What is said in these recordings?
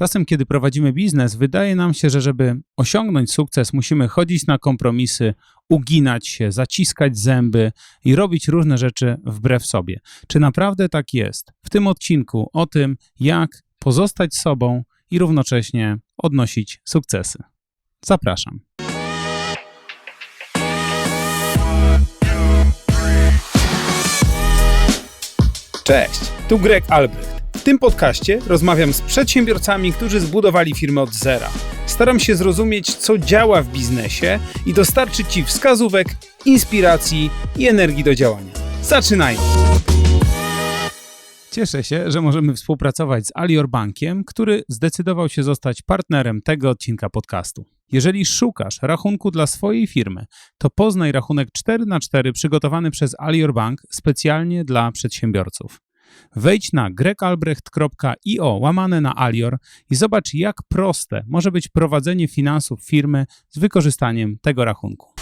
Czasem, kiedy prowadzimy biznes, wydaje nam się, że żeby osiągnąć sukces, musimy chodzić na kompromisy, uginać się, zaciskać zęby i robić różne rzeczy wbrew sobie. Czy naprawdę tak jest? W tym odcinku o tym, jak pozostać sobą i równocześnie odnosić sukcesy. Zapraszam. Cześć, tu Greg Albrecht. W tym podcaście rozmawiam z przedsiębiorcami, którzy zbudowali firmę od zera. Staram się zrozumieć, co działa w biznesie i dostarczyć Ci wskazówek, inspiracji i energii do działania. Zaczynajmy! Cieszę się, że możemy współpracować z Alior Bankiem, który zdecydował się zostać partnerem tego odcinka podcastu. Jeżeli szukasz rachunku dla swojej firmy, to poznaj rachunek 4x4 przygotowany przez Alior Bank specjalnie dla przedsiębiorców. Wejdź na gregalbrecht.io łamane na Alior i zobacz, jak proste może być prowadzenie finansów firmy z wykorzystaniem tego rachunku.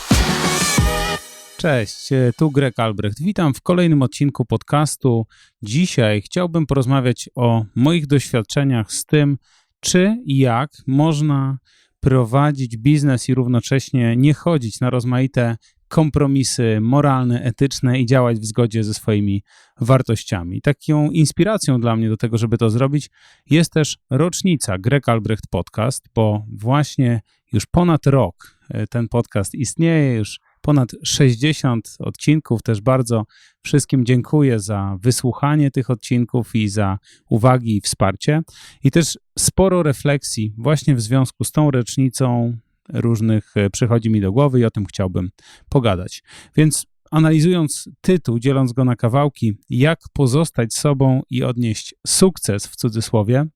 Cześć, tu Greg Albrecht. Witam w kolejnym odcinku podcastu. Dzisiaj chciałbym porozmawiać o moich doświadczeniach z tym, czy i jak można prowadzić biznes i równocześnie nie chodzić na rozmaite kompromisy moralne, etyczne i działać w zgodzie ze swoimi wartościami. Taką inspiracją dla mnie do tego, żeby to zrobić, jest też rocznica Greg Albrecht Podcast, bo właśnie już ponad rok e, ten podcast istnieje, już ponad 60 odcinków. Też bardzo wszystkim dziękuję za wysłuchanie tych odcinków i za uwagi i wsparcie. I też sporo refleksji właśnie w związku z tą rocznicą różnych e, przychodzi mi do głowy i o tym chciałbym pogadać. Więc analizując tytuł, dzieląc go na kawałki, jak pozostać sobą i odnieść sukces w cudzysłowie,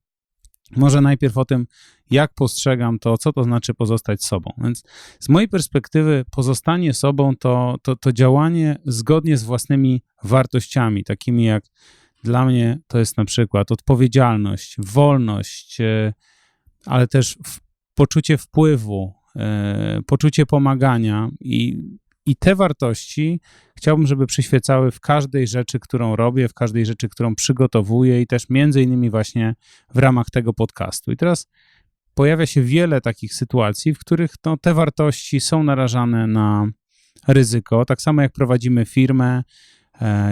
może najpierw o tym, jak postrzegam to, co to znaczy pozostać sobą. Więc z mojej perspektywy, pozostanie sobą to, to, to działanie zgodnie z własnymi wartościami, takimi jak dla mnie to jest na przykład odpowiedzialność, wolność, e, ale też poczucie wpływu, poczucie pomagania i i te wartości chciałbym, żeby przyświecały w każdej rzeczy, którą robię, w każdej rzeczy, którą przygotowuję i też między innymi właśnie w ramach tego podcastu. I teraz pojawia się wiele takich sytuacji, w których no, te wartości są narażane na ryzyko. Tak samo jak prowadzimy firmę, E,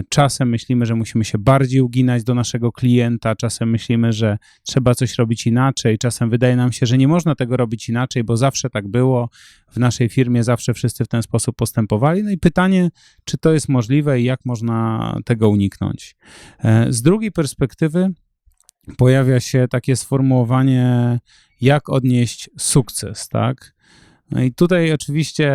czasem myślimy, że musimy się bardziej uginać do naszego klienta, czasem myślimy, że trzeba coś robić inaczej, czasem wydaje nam się, że nie można tego robić inaczej, bo zawsze tak było. W naszej firmie zawsze wszyscy w ten sposób postępowali. No i pytanie, czy to jest możliwe i jak można tego uniknąć. E, z drugiej perspektywy pojawia się takie sformułowanie, jak odnieść sukces, tak? No i tutaj oczywiście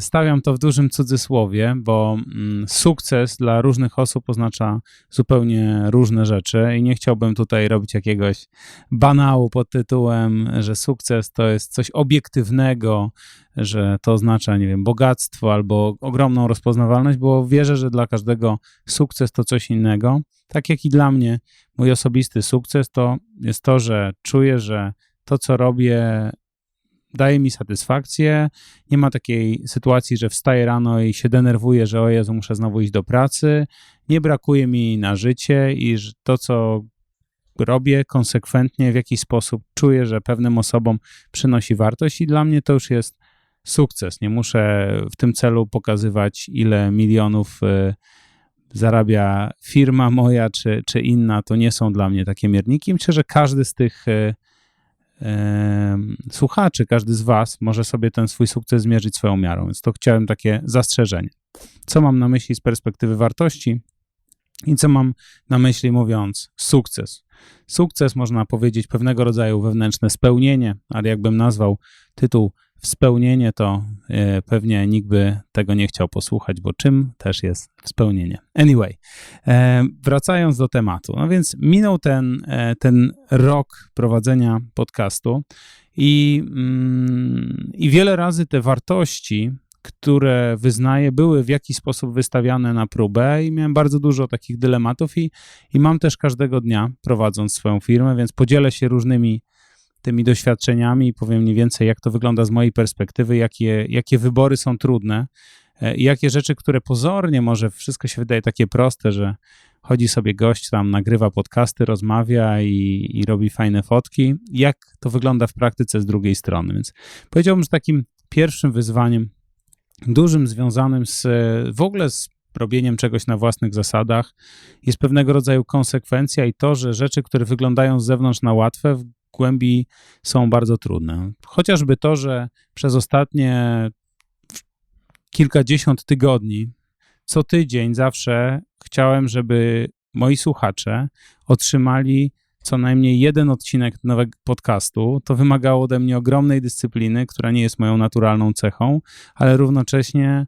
stawiam to w dużym cudzysłowie, bo mm, sukces dla różnych osób oznacza zupełnie różne rzeczy i nie chciałbym tutaj robić jakiegoś banału pod tytułem, że sukces to jest coś obiektywnego, że to oznacza, nie wiem, bogactwo albo ogromną rozpoznawalność, bo wierzę, że dla każdego sukces to coś innego. Tak jak i dla mnie mój osobisty sukces to jest to, że czuję, że to, co robię, daje mi satysfakcję. Nie ma takiej sytuacji, że wstaję rano i się denerwuję, że o Jezu, muszę znowu iść do pracy. Nie brakuje mi na życie i to, co robię konsekwentnie, w jakiś sposób czuję, że pewnym osobom przynosi wartość i dla mnie to już jest sukces. Nie muszę w tym celu pokazywać, ile milionów y, zarabia firma moja czy, czy inna. To nie są dla mnie takie mierniki. Myślę, że każdy z tych y, słuchaczy, każdy z Was może sobie ten swój sukces zmierzyć swoją miarą. Więc to chciałem takie zastrzeżenie. Co mam na myśli z perspektywy wartości i co mam na myśli mówiąc sukces? Sukces można powiedzieć pewnego rodzaju wewnętrzne spełnienie, ale jakbym nazwał tytuł spełnienie, to e, pewnie nikt by tego nie chciał posłuchać, bo czym też jest spełnienie. Anyway, e, wracając do tematu. No więc minął ten, e, ten rok prowadzenia podcastu i, mm, i wiele razy te wartości, które wyznaję, były w jakiś sposób wystawiane na próbę i miałem bardzo dużo takich dylematów i, i mam też każdego dnia prowadząc swoją firmę, więc podzielę się różnymi tymi doświadczeniami i powiem mniej więcej, jak to wygląda z mojej perspektywy, jakie, jakie wybory są trudne i e, jakie rzeczy, które pozornie może wszystko się wydaje takie proste, że chodzi sobie gość, tam nagrywa podcasty, rozmawia i, i robi fajne fotki. Jak to wygląda w praktyce z drugiej strony? Więc powiedziałbym, że takim pierwszym wyzwaniem dużym związanym z w ogóle z robieniem czegoś na własnych zasadach jest pewnego rodzaju konsekwencja i to, że rzeczy, które wyglądają z zewnątrz na łatwe, głębi są bardzo trudne. Chociażby to, że przez ostatnie kilkadziesiąt tygodni, co tydzień zawsze chciałem, żeby moi słuchacze otrzymali co najmniej jeden odcinek nowego podcastu. To wymagało ode mnie ogromnej dyscypliny, która nie jest moją naturalną cechą, ale równocześnie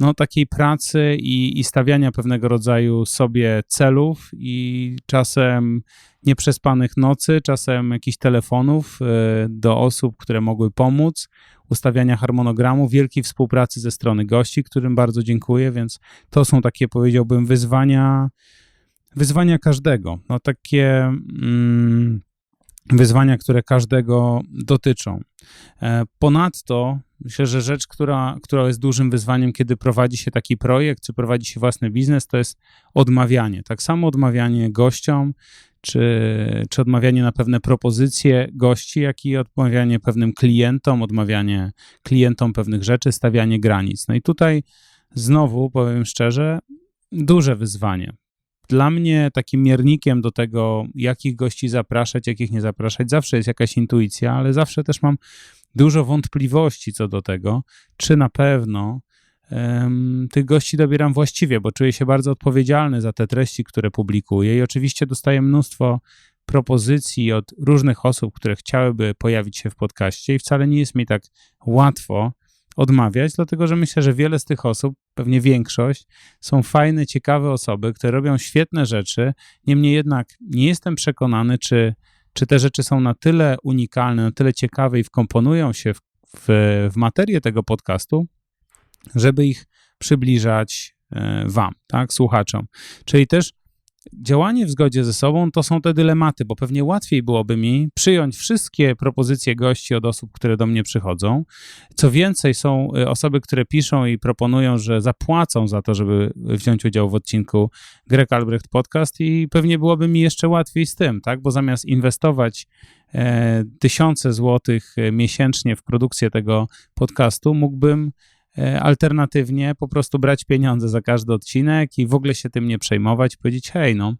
no, takiej pracy i, i stawiania pewnego rodzaju sobie celów i czasem nieprzespanych nocy, czasem jakichś telefonów y, do osób, które mogły pomóc, ustawiania harmonogramu, wielkiej współpracy ze strony gości, którym bardzo dziękuję, więc to są takie, powiedziałbym, wyzwania, wyzwania każdego. No takie mm, wyzwania, które każdego dotyczą. E, ponadto myślę, że rzecz, która, która jest dużym wyzwaniem, kiedy prowadzi się taki projekt, czy prowadzi się własny biznes, to jest odmawianie. Tak samo odmawianie gościom, czy, czy odmawianie na pewne propozycje gości, jak i odmawianie pewnym klientom, odmawianie klientom pewnych rzeczy, stawianie granic. No i tutaj znowu powiem szczerze, duże wyzwanie. Dla mnie takim miernikiem do tego, jakich gości zapraszać, jakich nie zapraszać, zawsze jest jakaś intuicja, ale zawsze też mam dużo wątpliwości co do tego, czy na pewno um, tych gości dobieram właściwie, bo czuję się bardzo odpowiedzialny za te treści, które publikuję i oczywiście dostaję mnóstwo propozycji od różnych osób, które chciałyby pojawić się w podcaście i wcale nie jest mi tak łatwo odmawiać, dlatego że myślę, że wiele z tych osób, pewnie większość, są fajne, ciekawe osoby, które robią świetne rzeczy. Niemniej jednak nie jestem przekonany, czy, czy te rzeczy są na tyle unikalne, na tyle ciekawe i wkomponują się w, w, w materię tego podcastu, żeby ich przybliżać e, Wam, tak, słuchaczom. Czyli też działanie w zgodzie ze sobą to są te dylematy, bo pewnie łatwiej byłoby mi przyjąć wszystkie propozycje gości od osób, które do mnie przychodzą. Co więcej, są y, osoby, które piszą i proponują, że zapłacą za to, żeby wziąć udział w odcinku Greg Albrecht Podcast i pewnie byłoby mi jeszcze łatwiej z tym, tak? Bo zamiast inwestować e, tysiące złotych e, miesięcznie w produkcję tego podcastu, mógłbym alternatywnie po prostu brać pieniądze za każdy odcinek i w ogóle się tym nie przejmować, powiedzieć, hej, no,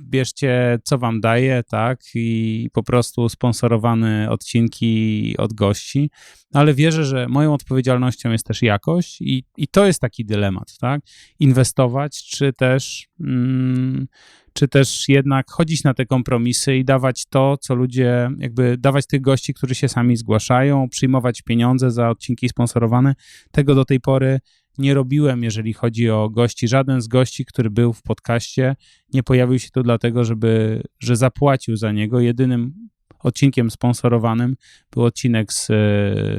bierzcie, co wam daje, tak, i po prostu sponsorowane odcinki od gości, ale wierzę, że moją odpowiedzialnością jest też jakość i, i to jest taki dylemat, tak, inwestować, czy też, mm, czy też jednak chodzić na te kompromisy i dawać to, co ludzie, jakby dawać tych gości, którzy się sami zgłaszają, przyjmować pieniądze za odcinki sponsorowane. Tego do tej pory nie robiłem, jeżeli chodzi o gości. Żaden z gości, który był w podcaście, nie pojawił się tu dlatego, żeby, że zapłacił za niego. Jedynym odcinkiem sponsorowanym był odcinek z,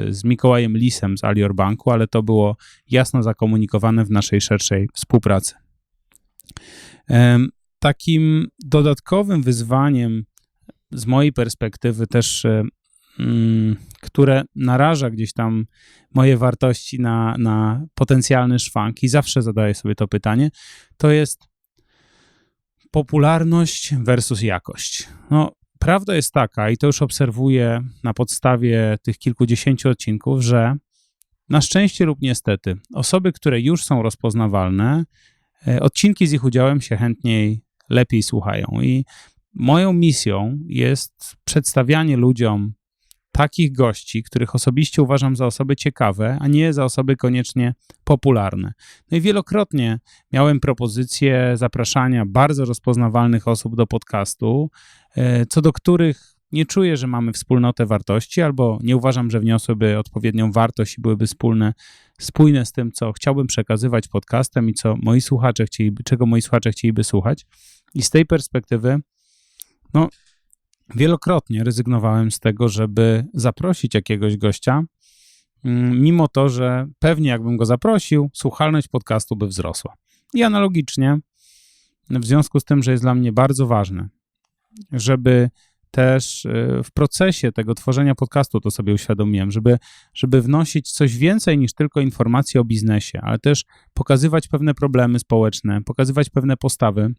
z Mikołajem Lisem z Alior Banku, ale to było jasno zakomunikowane w naszej szerszej współpracy. Takim dodatkowym wyzwaniem z mojej perspektywy też, które naraża gdzieś tam moje wartości na, na potencjalny szwank i zawsze zadaję sobie to pytanie, to jest popularność versus jakość. No, prawda jest taka, i to już obserwuję na podstawie tych kilkudziesięciu odcinków, że na szczęście lub niestety, osoby, które już są rozpoznawalne, e, odcinki z ich udziałem się chętniej lepiej słuchają. I moją misją jest przedstawianie ludziom takich gości, których osobiście uważam za osoby ciekawe, a nie za osoby koniecznie popularne. No i wielokrotnie miałem propozycje zapraszania bardzo rozpoznawalnych osób do podcastu, e, co do których nie czuję, że mamy wspólnotę wartości, albo nie uważam, że wniosłyby odpowiednią wartość i byłyby wspólne, spójne z tym, co chciałbym przekazywać podcastem i co moi słuchacze chcieliby, czego moi słuchacze chcieliby słuchać. I z tej perspektywy, no, wielokrotnie rezygnowałem z tego, żeby zaprosić jakiegoś gościa, mm, mimo to, że pewnie jakbym go zaprosił, słuchalność podcastu by wzrosła. I analogicznie, w związku z tym, że jest dla mnie bardzo ważne, żeby też y, w procesie tego tworzenia podcastu to sobie uświadomiłem, żeby, żeby wnosić coś więcej niż tylko informacje o biznesie, ale też pokazywać pewne problemy społeczne, pokazywać pewne postawy.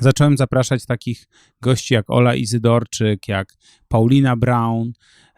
Zacząłem zapraszać takich gości jak Ola Izydorczyk, jak Paulina Brown,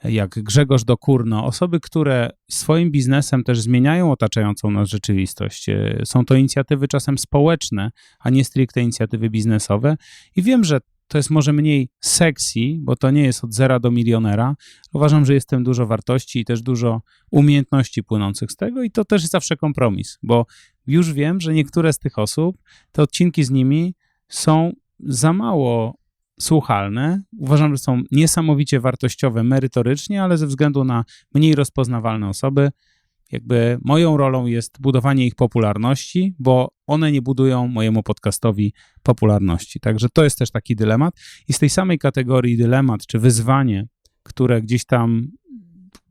jak Grzegorz Dokurno, osoby, które swoim biznesem też zmieniają otaczającą nas rzeczywistość. E, są to inicjatywy czasem społeczne, a nie stricte inicjatywy biznesowe. I wiem, że to jest może mniej sexy, bo to nie jest od zera do milionera. Uważam, że jest dużo wartości i też dużo umiejętności płynących z tego, i to też jest zawsze kompromis, bo już wiem, że niektóre z tych osób, te odcinki z nimi są za mało słuchalne. Uważam, że są niesamowicie wartościowe merytorycznie, ale ze względu na mniej rozpoznawalne osoby, jakby moją rolą jest budowanie ich popularności, bo one nie budują mojemu podcastowi popularności. Także to jest też taki dylemat. I z tej samej kategorii dylemat czy wyzwanie, które gdzieś tam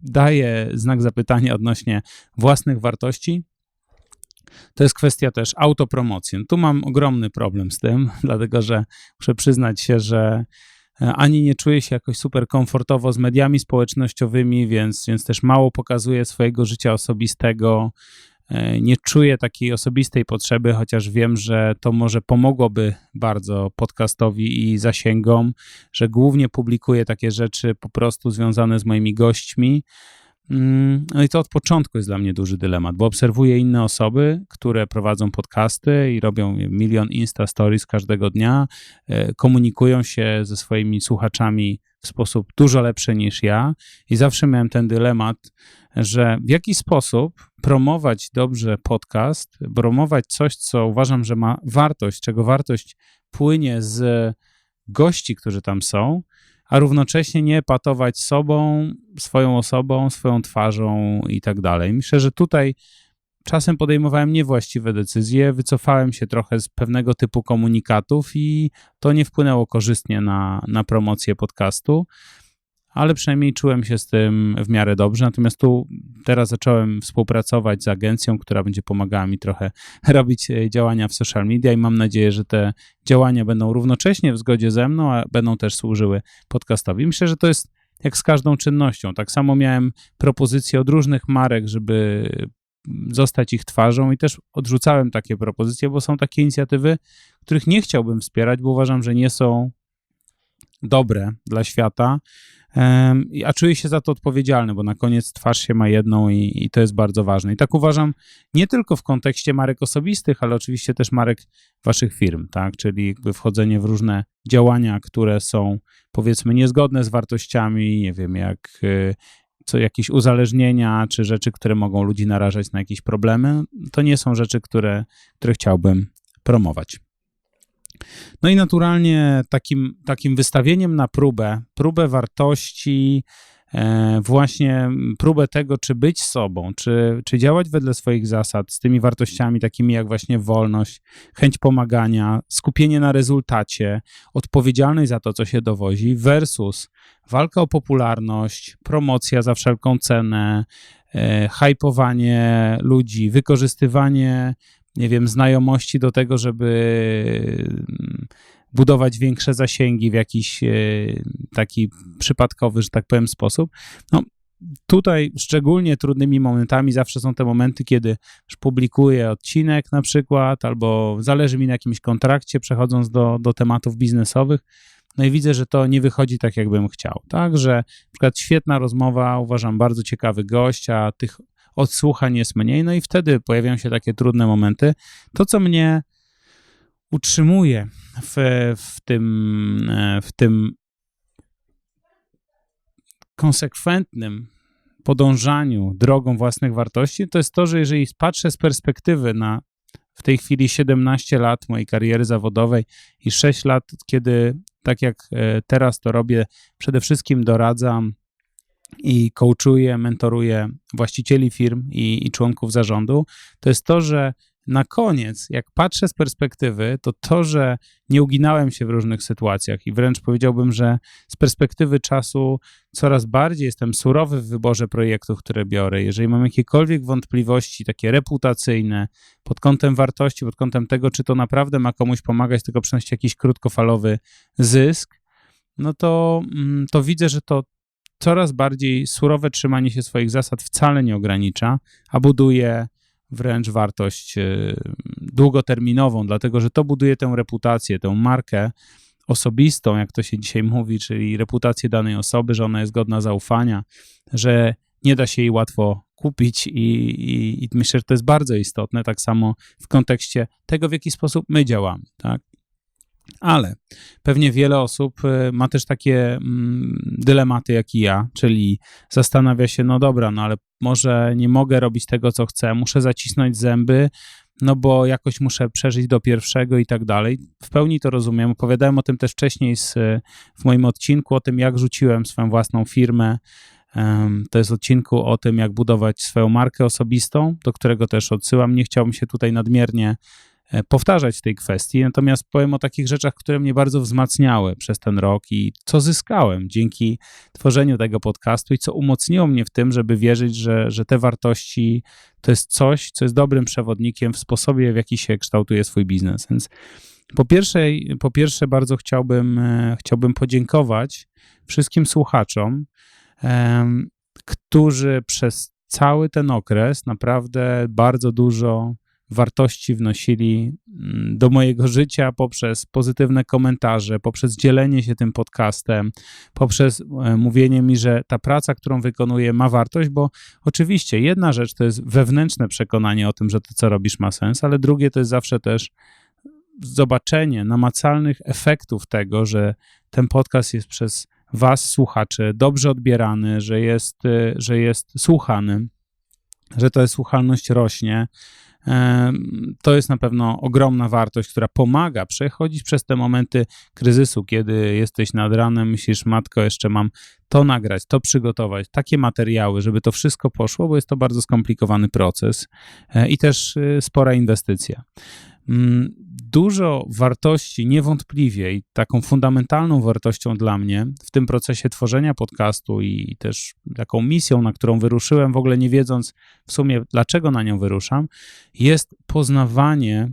daje znak zapytania odnośnie własnych wartości, to jest kwestia też autopromocji. Tu mam ogromny problem z tym, dlatego że muszę przyznać się, że e, ani nie czuję się jakoś super komfortowo z mediami społecznościowymi, więc, więc też mało pokazuję swojego życia osobistego. E, nie czuję takiej osobistej potrzeby, chociaż wiem, że to może pomogłoby bardzo podcastowi i zasięgom, że głównie publikuję takie rzeczy po prostu związane z moimi gośćmi. Mm, no i to od początku jest dla mnie duży dylemat, bo obserwuję inne osoby, które prowadzą podcasty i robią milion Insta Stories każdego dnia, e, komunikują się ze swoimi słuchaczami w sposób dużo lepszy niż ja. I zawsze miałem ten dylemat, że w jaki sposób promować dobrze podcast, promować coś, co uważam, że ma wartość, czego wartość płynie z gości, którzy tam są, a równocześnie nie patować sobą, swoją osobą, swoją twarzą i tak dalej. Myślę, że tutaj czasem podejmowałem niewłaściwe decyzje, wycofałem się trochę z pewnego typu komunikatów i to nie wpłynęło korzystnie na, na promocję podcastu ale przynajmniej czułem się z tym w miarę dobrze. Natomiast tu teraz zacząłem współpracować z agencją, która będzie pomagała mi trochę robić e, działania w social media i mam nadzieję, że te działania będą równocześnie w zgodzie ze mną, a będą też służyły podcastowi. Myślę, że to jest jak z każdą czynnością. Tak samo miałem propozycje od różnych marek, żeby zostać ich twarzą i też odrzucałem takie propozycje, bo są takie inicjatywy, których nie chciałbym wspierać, bo uważam, że nie są dobre dla świata a czuję się za to odpowiedzialny, bo na koniec twarz się ma jedną i, i, to jest bardzo ważne. I tak uważam nie tylko w kontekście marek osobistych, ale oczywiście też marek waszych firm, tak? Czyli jakby wchodzenie w różne działania, które są powiedzmy niezgodne z wartościami, nie wiem, jak y, co jakieś uzależnienia, czy rzeczy, które mogą ludzi narażać na jakieś problemy, to nie są rzeczy, które, które chciałbym promować. No i naturalnie takim, takim wystawieniem na próbę, próbę wartości, e, właśnie próbę tego, czy być sobą, czy, czy działać wedle swoich zasad, z tymi wartościami takimi jak właśnie wolność, chęć pomagania, skupienie na rezultacie, odpowiedzialność za to, co się dowozi, versus walka o popularność, promocja za wszelką cenę, hypowanie ludzi, wykorzystywanie nie wiem, znajomości do tego, żeby mm, budować większe zasięgi w jakiś e, taki przypadkowy, że tak powiem, sposób. No, tutaj szczególnie trudnymi momentami zawsze są te momenty, kiedy już publikuję odcinek na przykład, albo zależy mi na jakimś kontrakcie, przechodząc do, do tematów biznesowych, no i widzę, że to nie wychodzi tak, jakbym chciał. Także na przykład świetna rozmowa, uważam, bardzo ciekawy gość, a tych odsłuchań jest mniej, no i wtedy pojawiają się takie trudne momenty. To, co mnie utrzymuje w, w, tym, w tym konsekwentnym podążaniu drogą własnych wartości, to jest to, że jeżeli patrzę z perspektywy na w tej chwili 17 lat mojej kariery zawodowej i 6 lat, kiedy tak jak e, teraz to robię, przede wszystkim doradzam i coachuję, mentoruję właścicieli firm i, i członków zarządu, to jest to, że na koniec, jak patrzę z perspektywy, to to, że nie uginałem się w różnych sytuacjach i wręcz powiedziałbym, że z perspektywy czasu coraz bardziej jestem surowy w wyborze projektów, które biorę. Jeżeli mam jakiekolwiek wątpliwości, takie reputacyjne, pod kątem wartości, pod kątem tego, czy to naprawdę ma komuś pomagać, tylko przynosić jakiś krótkofalowy zysk, no to, mm, to widzę, że to coraz bardziej surowe trzymanie się swoich zasad wcale nie ogranicza, a buduje wręcz wartość y, długoterminową, dlatego że to buduje tę reputację, tę markę osobistą, jak to się dzisiaj mówi, czyli reputację danej osoby, że ona jest godna zaufania, że nie da się jej łatwo kupić i, i, i, myślę, że to jest bardzo istotne, tak samo w kontekście tego, w jaki sposób my działamy, tak? Ale pewnie wiele osób y, ma też takie mm, dylematy jak i ja, czyli zastanawia się, no dobra, no ale może nie mogę robić tego, co chcę, muszę zacisnąć zęby, no bo jakoś muszę przeżyć do pierwszego i tak dalej. W pełni to rozumiem. Opowiadałem o tym też wcześniej z, w moim odcinku, o tym, jak rzuciłem swoją własną firmę. To jest odcinku o tym, jak budować swoją markę osobistą, do którego też odsyłam. Nie chciałbym się tutaj nadmiernie powtarzać w tej kwestii. Natomiast powiem o takich rzeczach, które mnie bardzo wzmacniały przez ten rok i co zyskałem dzięki tworzeniu tego podcastu i co umocniło mnie w tym, żeby wierzyć, że, że te wartości to jest coś, co jest dobrym przewodnikiem w sposobie, w jaki się kształtuje swój biznes. Więc po pierwsze, po pierwsze bardzo chciałbym, e, chciałbym podziękować wszystkim słuchaczom, którzy przez cały ten okres naprawdę bardzo dużo wartości wnosili mm, do mojego życia poprzez pozytywne komentarze, poprzez dzielenie się tym podcastem, poprzez e, mówienie mi, że ta praca, którą wykonuję, ma wartość, bo oczywiście jedna rzecz to jest wewnętrzne przekonanie o tym, że to, co robisz, ma sens, ale drugie to jest zawsze też zobaczenie namacalnych efektów tego, że ten podcast jest przez Was, słuchaczy, dobrze odbierany, że jest, e, że jest słuchany, że jest słuchalność rośnie, to jest na pewno ogromna wartość, która pomaga przechodzić przez te momenty kryzysu, kiedy jesteś nad ranem, myślisz, matko, jeszcze mam to nagrać, to przygotować, takie materiały, żeby to wszystko poszło, bo jest to bardzo skomplikowany proces e, i też e, spora inwestycja. Mm, dużo wartości, niewątpliwie, i taką fundamentalną wartością dla mnie w tym procesie tworzenia podcastu i też taką misją, na którą wyruszyłem, w ogóle nie wiedząc w sumie, dlaczego na nią wyruszam, jest poznawanie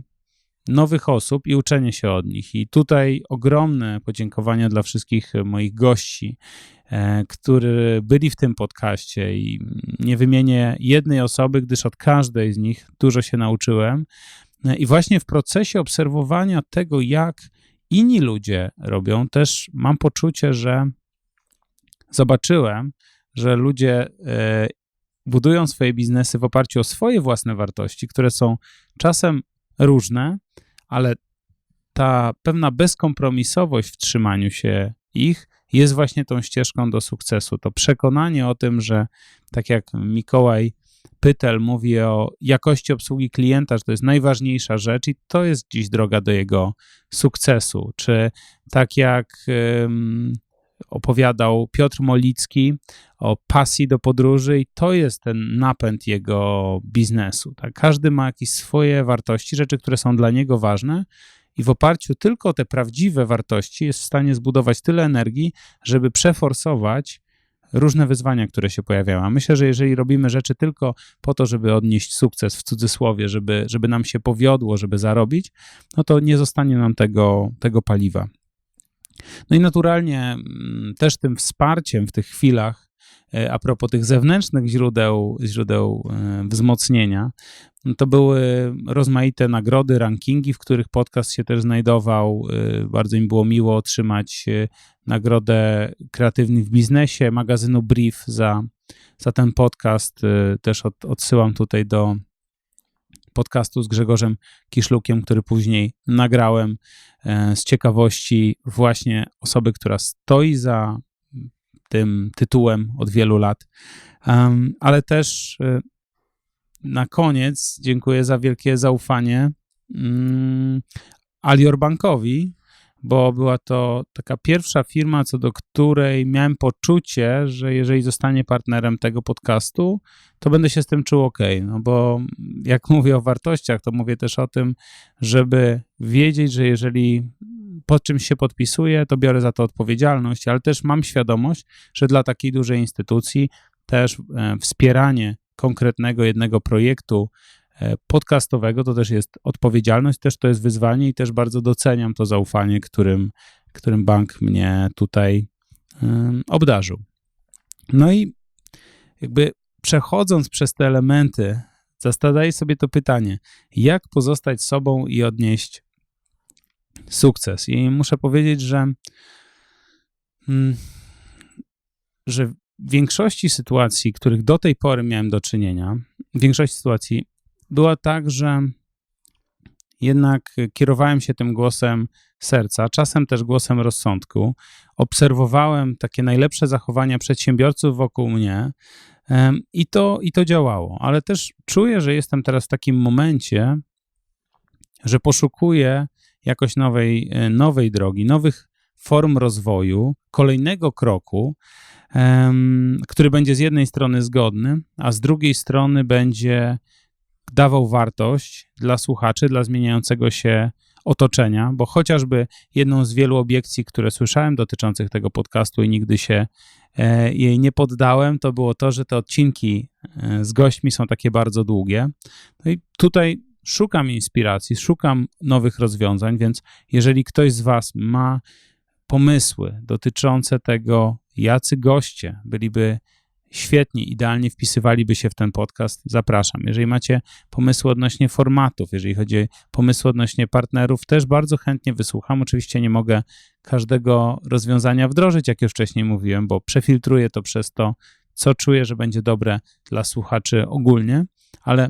nowych osób i uczenie się od nich. I tutaj ogromne podziękowania dla wszystkich moich gości, e, którzy byli w tym podcaście i nie wymienię jednej osoby, gdyż od każdej z nich dużo się nauczyłem. I właśnie w procesie obserwowania tego, jak inni ludzie robią, też mam poczucie, że zobaczyłem, że ludzie e, budują swoje biznesy w oparciu o swoje własne wartości, które są czasem różne, ale ta pewna bezkompromisowość w trzymaniu się ich jest właśnie tą ścieżką do sukcesu. To przekonanie o tym, że tak jak Mikołaj Pytel mówi o jakości obsługi klienta, że to jest najważniejsza rzecz i to jest dziś droga do jego sukcesu. Czy tak jak um, opowiadał Piotr Molicki o pasji do podróży i to jest ten napęd jego biznesu. Tak? Każdy ma jakieś swoje wartości, rzeczy, które są dla niego ważne i w oparciu tylko o te prawdziwe wartości jest w stanie zbudować tyle energii, żeby przeforsować różne wyzwania, które się pojawiają. Myślę, że jeżeli robimy rzeczy tylko po to, żeby odnieść sukces w cudzysłowie, żeby, żeby nam się powiodło, żeby zarobić, no to nie zostanie nam tego, tego paliwa. No i naturalnie mm, też tym wsparciem w tych chwilach, e, a propos tych zewnętrznych źródeł, źródeł e, wzmocnienia, to były rozmaite nagrody, rankingi, w których podcast się też znajdował. E, bardzo im było miło otrzymać nagrodę Kreatywny w Biznesie magazynu Brief za, za ten podcast. Też od, odsyłam tutaj do podcastu z Grzegorzem Kiszlukiem, który później nagrałem e, z ciekawości właśnie osoby, która stoi za tym tytułem od wielu lat. Ale też e, na koniec dziękuję za wielkie zaufanie mm, Alior Bankowi, bo była to taka pierwsza firma, co do której miałem poczucie, że jeżeli zostanie partnerem tego podcastu, to będę się z tym czuł ok. No bo jak mówię o wartościach, to mówię też o tym, żeby wiedzieć, że jeżeli pod czymś się podpisuję, to biorę za to odpowiedzialność, ale też mam świadomość, że dla takiej dużej instytucji też e, wspieranie konkretnego jednego projektu podcastowego, to też jest odpowiedzialność, też to jest wyzwanie i też bardzo doceniam to zaufanie, którym, którym bank mnie tutaj obdarzył. No i jakby przechodząc przez te elementy, zastanawiaj sobie to pytanie, jak pozostać sobą i odnieść sukces. I muszę powiedzieć, że, mm, że w większości sytuacji, których do tej pory miałem do czynienia, w większości sytuacji była tak, że jednak kierowałem się tym głosem serca, czasem też głosem rozsądku. Obserwowałem takie najlepsze zachowania przedsiębiorców wokół mnie i to, i to działało, ale też czuję, że jestem teraz w takim momencie, że poszukuję jakoś nowej, e, nowej drogi, nowych form rozwoju, kolejnego kroku, który będzie z jednej strony zgodny, a z drugiej strony będzie dawał wartość dla słuchaczy, dla zmieniającego się otoczenia, bo chociażby jedną z wielu obiekcji, które słyszałem dotyczących tego podcastu i nigdy się e, jej nie poddałem, to było to, że te odcinki e, z gośćmi są takie bardzo długie. No i tutaj szukam inspiracji, szukam nowych rozwiązań, więc jeżeli ktoś z Was ma pomysły dotyczące tego, jacy goście byliby świetnie, idealnie wpisywaliby się w ten podcast, zapraszam. Jeżeli macie pomysły odnośnie formatów, jeżeli chodzi o pomysły odnośnie partnerów, też bardzo chętnie wysłucham. Oczywiście nie mogę każdego rozwiązania wdrożyć, jak już wcześniej mówiłem, bo przefiltruję to przez to, co czuję, że będzie dobre dla słuchaczy ogólnie, ale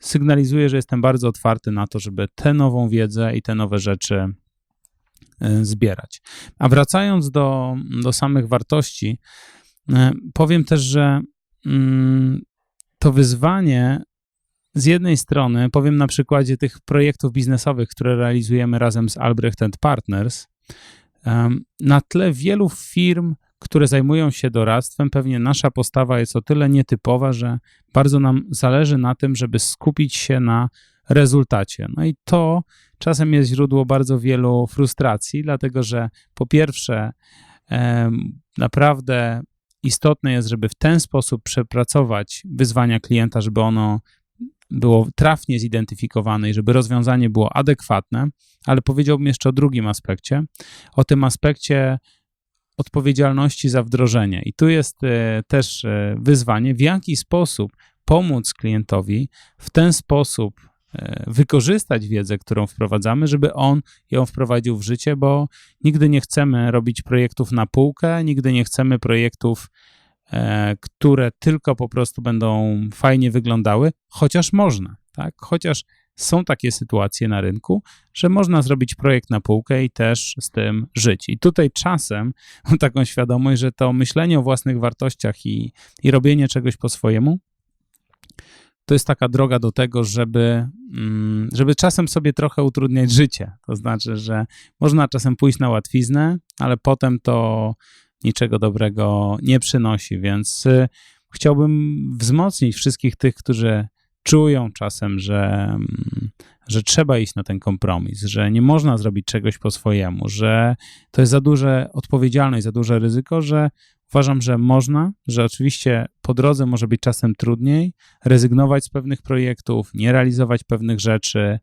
sygnalizuję, że jestem bardzo otwarty na to, żeby tę nową wiedzę i te nowe rzeczy e, zbierać. A wracając do, do samych wartości, powiem też, że mm, to wyzwanie z jednej strony, powiem na przykładzie tych projektów biznesowych, które realizujemy razem z Albrecht Partners, na tle wielu firm, które zajmują się doradztwem, pewnie nasza postawa jest o tyle nietypowa, że bardzo nam zależy na tym, żeby skupić się na rezultacie. No i to czasem jest źródło bardzo wielu frustracji, dlatego że po pierwsze, naprawdę istotne jest, żeby w ten sposób przepracować wyzwania klienta, żeby ono było trafnie zidentyfikowane i żeby rozwiązanie było adekwatne, ale powiedziałbym jeszcze o drugim aspekcie, o tym aspekcie odpowiedzialności za wdrożenie. I tu jest e, też e, wyzwanie, w jaki sposób pomóc klientowi w ten sposób wykorzystać wiedzę, którą wprowadzamy, żeby on ją wprowadził w życie, bo nigdy nie chcemy robić projektów na półkę, nigdy nie chcemy projektów, które tylko po prostu będą fajnie wyglądały, chociaż można, tak? Chociaż są takie sytuacje na rynku, że można zrobić projekt na półkę i też z tym żyć. I tutaj czasem mam taką świadomość, że to myślenie o własnych wartościach i, i robienie czegoś po swojemu to jest taka droga do tego, żeby, mm, żeby czasem sobie trochę utrudniać życie. To znaczy, że można czasem pójść na łatwiznę, ale potem to niczego dobrego nie przynosi, więc y, chciałbym wzmocnić wszystkich tych, którzy czują czasem, że, mm, że trzeba iść na ten kompromis, że nie można zrobić czegoś po swojemu, że to jest za duże odpowiedzialność, za duże ryzyko, że uważam, że można, że oczywiście po drodze może być czasem trudniej rezygnować z pewnych projektów, nie realizować pewnych rzeczy,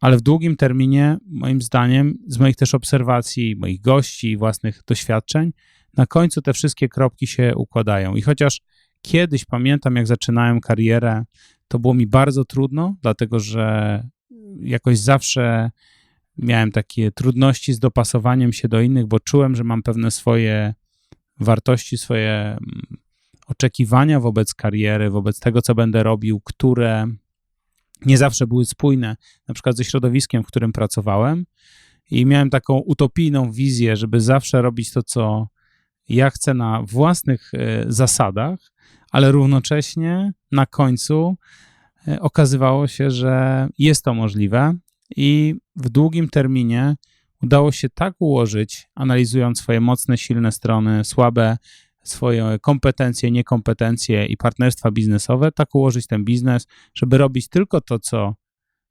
ale w długim terminie, moim zdaniem, z moich też obserwacji, moich gości własnych doświadczeń, na końcu te wszystkie kropki się układają. I chociaż Kiedyś pamiętam, jak zaczynałem karierę, to było mi bardzo trudno, dlatego że jakoś zawsze miałem takie trudności z dopasowaniem się do innych, bo czułem, że mam pewne swoje wartości, swoje mm, oczekiwania wobec kariery, wobec tego, co będę robił, które nie zawsze były spójne, na przykład ze środowiskiem, w którym pracowałem. I miałem taką utopijną wizję, żeby zawsze robić to, co ja chcę na własnych e, zasadach, ale równocześnie na końcu e, okazywało się, że jest to możliwe i w długim terminie udało się tak ułożyć, analizując swoje mocne, silne strony, słabe swoje kompetencje, niekompetencje i partnerstwa biznesowe, tak ułożyć ten biznes, żeby robić tylko to, co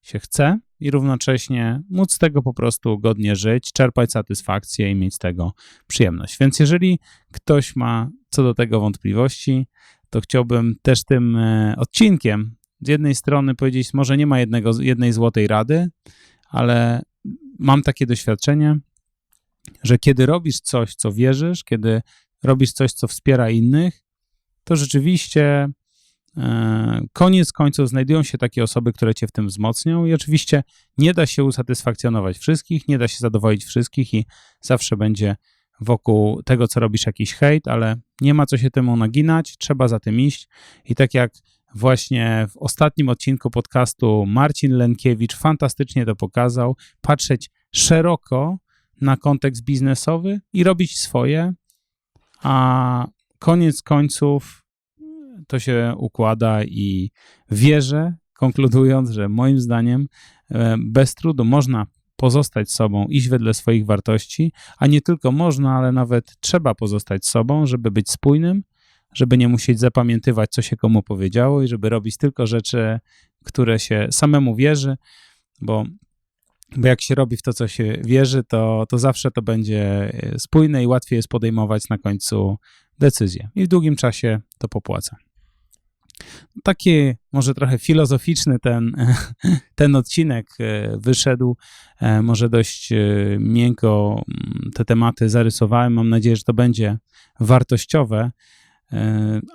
się chce i równocześnie móc z tego po prostu godnie żyć, czerpać satysfakcję i mieć z tego przyjemność. Więc jeżeli ktoś ma co do tego wątpliwości, to chciałbym też tym e, odcinkiem z jednej strony powiedzieć, może nie ma jednego, jednej złotej rady, ale mam takie doświadczenie, że kiedy robisz coś, co wierzysz, kiedy robisz coś, co wspiera innych, to rzeczywiście e, koniec końców znajdują się takie osoby, które cię w tym wzmocnią i oczywiście nie da się usatysfakcjonować wszystkich, nie da się zadowolić wszystkich i zawsze będzie wokół tego, co robisz, jakiś hejt, ale nie ma co się temu naginać, trzeba za tym iść i tak jak właśnie w ostatnim odcinku podcastu Marcin Lenkiewicz fantastycznie to pokazał, patrzeć szeroko na kontekst biznesowy i robić swoje, a koniec końców to się układa i wierzę, konkludując, że moim zdaniem e, bez trudu można pozostać sobą, iść wedle swoich wartości, a nie tylko można, ale nawet trzeba pozostać sobą, żeby być spójnym, żeby nie musieć zapamiętywać, co się komu powiedziało i żeby robić tylko rzeczy, które się samemu wierzy, bo, bo jak się robi w to, co się wierzy, to, to zawsze to będzie spójne i łatwiej jest podejmować na końcu decyzję. I w długim czasie to popłaca. Taki może trochę filozoficzny ten, ten odcinek e, wyszedł. E, może dość e, miękko mm, te tematy zarysowałem. Mam nadzieję, że to będzie wartościowe,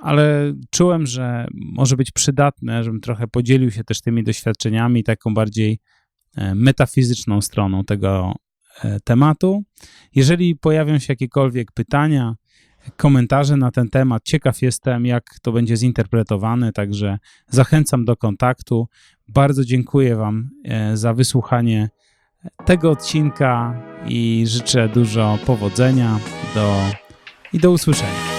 ale czułem, że może być przydatne, żebym trochę podzielił się też tymi doświadczeniami, taką bardziej metafizyczną stroną tego tematu. Jeżeli pojawią się jakiekolwiek pytania, komentarze na ten temat. Ciekaw jestem, jak to będzie zinterpretowane, także zachęcam do kontaktu. Bardzo dziękuję Wam e, za wysłuchanie tego odcinka i życzę dużo powodzenia do, i do usłyszenia.